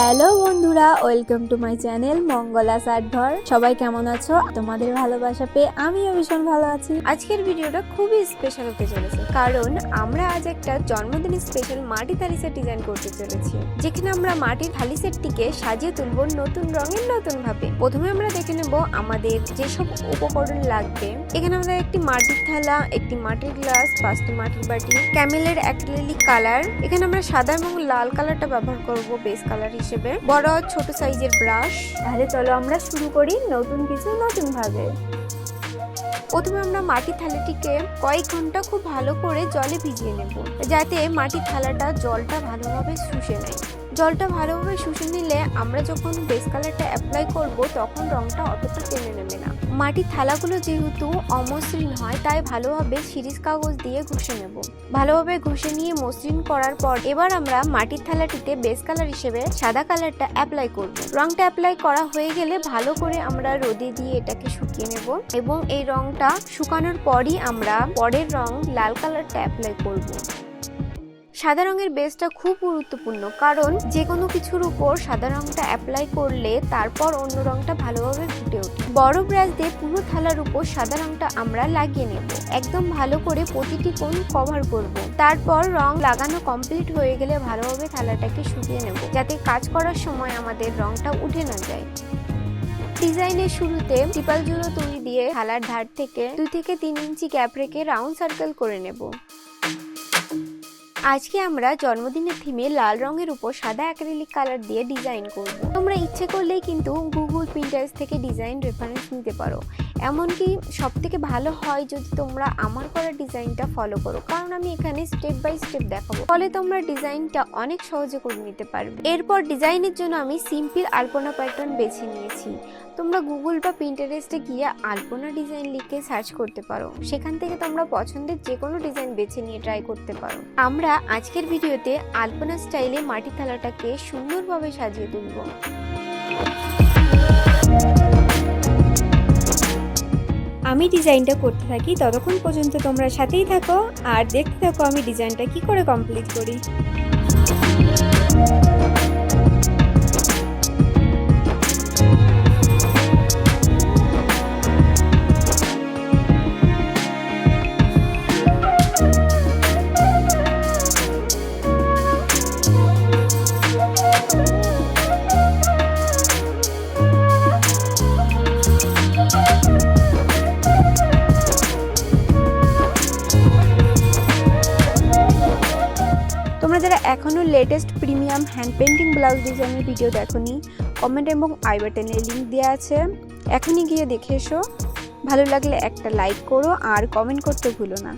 Hello বন্ধুরা, welcome to my channel Mangala Sardhar. সবাই কেমন আছো? তোমাদের ভালোবাসা পেয়ে আমিও ভীষণ ভালো আছি। আজকের ভিডিওটা খুবই স্পেশাল হতে চলেছে, কারণ আমরা আজ একটা জন্মদিন স্পেশাল মাটি থালি সেট ডিজাইন করতে চলেছি, যেখানে আমরা মাটির থালি সেটটিকে সাজিয়ে তুলবো নতুন রঙের নতুন ভাবে প্রথমে আমরা দেখে নেব আমাদের যেসব উপকরণ লাগবে। এখানে আমাদের একটি মাটির থালা, একটি মাটির গ্লাস পাঁচটি মাটির বাটি, ক্যামেলের অ্যাক্রিলিক কালার এখানে আমরা সাদা এবং লাল কালারটা ব্যবহার করব বেস কালার হিসেবে। বড় ছোট সাইজের ব্রাশ। তাহলে চলো আমরা শুরু করি নতুন কিছু নতুন ভাবে প্রথমে আমরা মাটির থালাটিকে কয়েক ঘণ্টা খুব ভালো করে জলে ভিজিয়ে নেব, যাতে মাটির থালাটা জলটা ভালোভাবে শুষে নেয়। জলটা ভালোভাবে শুষে নিলে আমরা যখন বেস কালারটা অ্যাপ্লাই করব, তখন রংটা অতটা টেনে নেবে না। মাটির থালাগুলো যেহেতু অমসৃণ হয়, তাই ভালোভাবে সিরিজ কাগজ দিয়ে ঘষে নেব। ভালোভাবে ঘষে নিয়ে মসৃণ করার পর এবার আমরা মাটির থালাটিতে বেস কালার হিসেবে সাদা কালারটা অ্যাপ্লাই করব। রংটা অ্যাপ্লাই করা হয়ে গেলে ভালো করে আমরা রোদে দিয়ে এটাকে শুকিয়ে নেব এবং এই রংটা শুকানোর পরই আমরা পরের রং লাল কালারটা অ্যাপ্লাই করব। সাদা রঙের বেসটা খুব গুরুত্বপূর্ণ, কারণ যে কোনো কিছুর উপর সাদা রংটা অ্যাপ্লাই করলে তারপর অন্য রংটা ভালোভাবে ফুটে ওঠে। বড় ব্রাশ দিয়ে পুরো থালার উপর সাদা রংটা আমরা লাগিয়ে নেব। একদম ভালো করে প্রতিটি কোণ কভার করব। তারপর রং লাগানো কমপ্লিট হয়ে গেলে ভালোভাবে থালাটাকে শুকিয়ে নেব, যাতে কাজ করার সময় আমাদের রংটা উঠে না যায়। ডিজাইনের শুরুতে টিপাল জুড়ো তুলি দিয়ে থালার ধার থেকে দুই থেকে তিন ইঞ্চি গ্যাপ রেখে রাউন্ড সার্কেল করে নেব। আজকে আমরা জন্মদিনের থিমে লাল রঙের উপর সাদা অ্যাক্রিলিক কালার দিয়ে ডিজাইন করব। তোমরা ইচ্ছে করলেই কিন্তু গুগল প্রিন্টার্স থেকে ডিজাইন রেফারেন্স নিতে পারো। এমনকি সব থেকে ভালো হয় যদি তোমরা আমার করা ডিজাইনটা ফলো করো। কারণ আমি এখানে স্টেপ বাই স্টেপ দেখাবো। ফলে তোমরা ডিজাইনটা অনেক সহজে করে নিতে পারবে। এরপর ডিজাইনের জন্য আমি সিম্পল আলপনা প্যাটার্ন বেছে নিয়েছি। তোমরা গুগল বা প্রিন্টারেস্টে গিয়ে আলপনা ডিজাইন লিখে সার্চ করতে পারো। সেখান থেকে তোমরা পছন্দের যে কোনো ডিজাইন বেছে নিয়ে ট্রাই করতে পারো। আমরা আজকের ভিডিওতে আলপনা স্টাইলে মাটি থালাটাকে সুন্দরভাবে সাজিয়ে তুলব। আমি ডিজাইনটা করতে থাকি, ততক্ষণ পর্যন্ত তোমরা সাথেই থাকো আর দেখতে থাকো আমি ডিজাইনটা কি করে কমপ্লিট করি। এখনও latest premium hand painting blouse ডিজাইনের ভিডিও দেখোনি? কমেন্ট এবং আই বাটনে লিঙ্ক দেওয়া আছে। এখনই গিয়ে দেখে এসো। ভালো লাগলে একটা লাইক করো আর কমেন্ট করতে ভুলো না।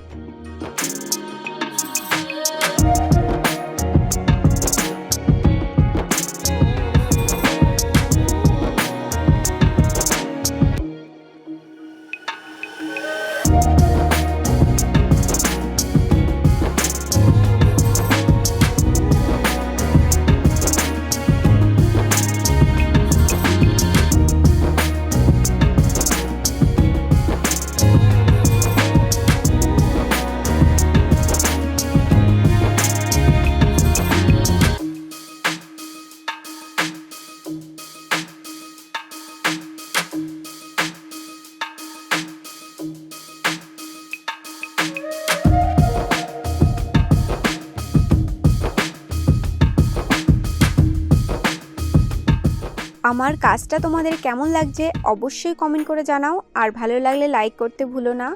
আমার কাজটা তোমাদের কেমন লাগছে অবশ্যই কমেন্ট করে জানাও। আর ভালো লাগলে লাইক করতে ভুলো না।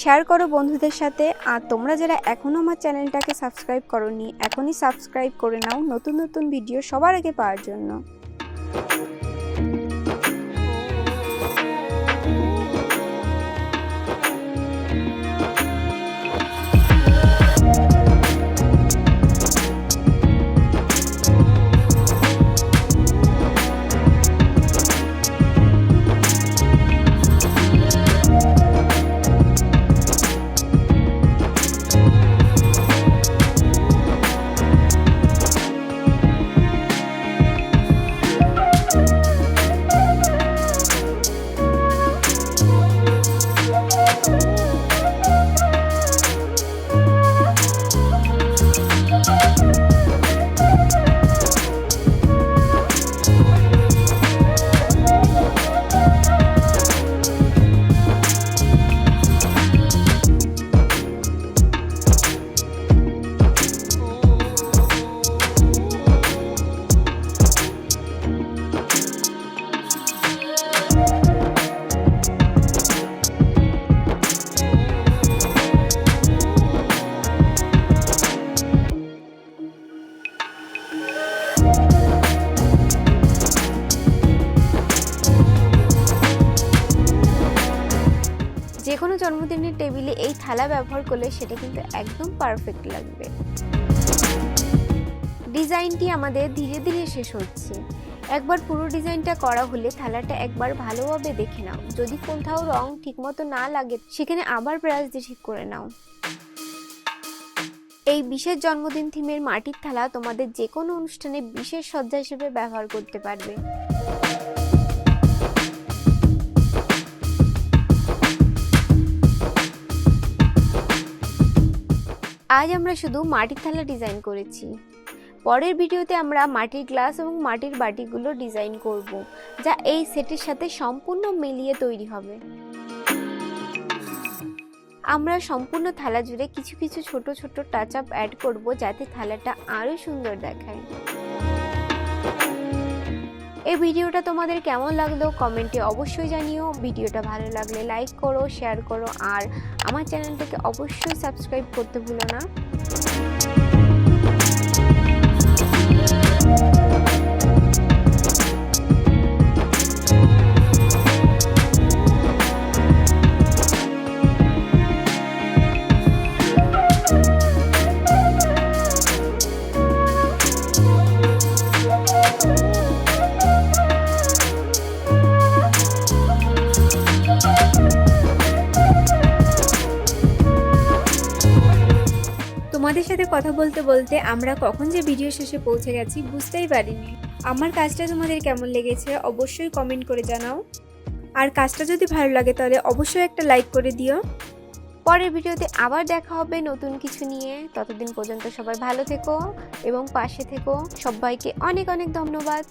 শেয়ার করো বন্ধুদের সাথে। আর তোমরা যারা এখনও আমার চ্যানেলটাকে সাবস্ক্রাইব করনি, এখনই সাবস্ক্রাইব করে নাও নতুন নতুন ভিডিও সবার আগে পাওয়ার জন্য। জন্মদিনের টেবিলে এই থালা ব্যবহার করলে সেটা কিন্তু একদম পারফেক্ট লাগবে। ডিজাইনটি আমাদের ধীরে ধীরে শেষ হচ্ছে। একবার পুরো ডিজাইনটা করা হলে থালাটা একবার ভালোভাবে দেখে নাও। যদি কোথাও রং ঠিকমতো না লাগে, সেখানে আবার ব্রাশ দিয়ে ঠিক করে নাও। এই বিশেষ জন্মদিন থিমের মাটির থালা তোমাদের যে কোনো অনুষ্ঠানে বিশেষ সজ্জা হিসেবে ব্যবহার করতে পারবে। আজ আমরা শুধু মাটির থালা ডিজাইন করেছি। পরের ভিডিওতে আমরা মাটির গ্লাস এবং মাটির বাটিগুলো ডিজাইন করব, যা এই সেটের সাথে সম্পূর্ণ মিলিয়ে তৈরি হবে। আমরা সম্পূর্ণ থালা জুড়ে কিছু কিছু ছোট ছোট টাচ আপ অ্যাড করব, যাতে থালাটা আরও সুন্দর দেখায়। এই ভিডিওটা তোমাদের কেমন লাগল কমেন্টে অবশ্যই জানিও। ভিডিওটা ভালো লাগলে লাইক করো শেয়ার করো, আর আমার চ্যানেলটাকে অবশ্যই সাবস্ক্রাইব করতে ভুলো না। তোমাদের সাথে কথা বলতে বলতে আমরা কখন যে ভিডিও শেষে পৌঁছে গেছি বুঝতেই পারিনি। আমার কাজটা তোমাদের কেমন লেগেছে অবশ্যই কমেন্ট করে জানাও। আর কাজটা যদি ভালো লাগে তাহলে অবশ্যই একটা লাইক করে দিও। পরের ভিডিওতে আবার দেখা হবে নতুন কিছু নিয়ে। ততদিন পর্যন্ত সবাই ভালো থেকো এবং পাশে থেকো। সবাইকে অনেক অনেক ধন্যবাদ।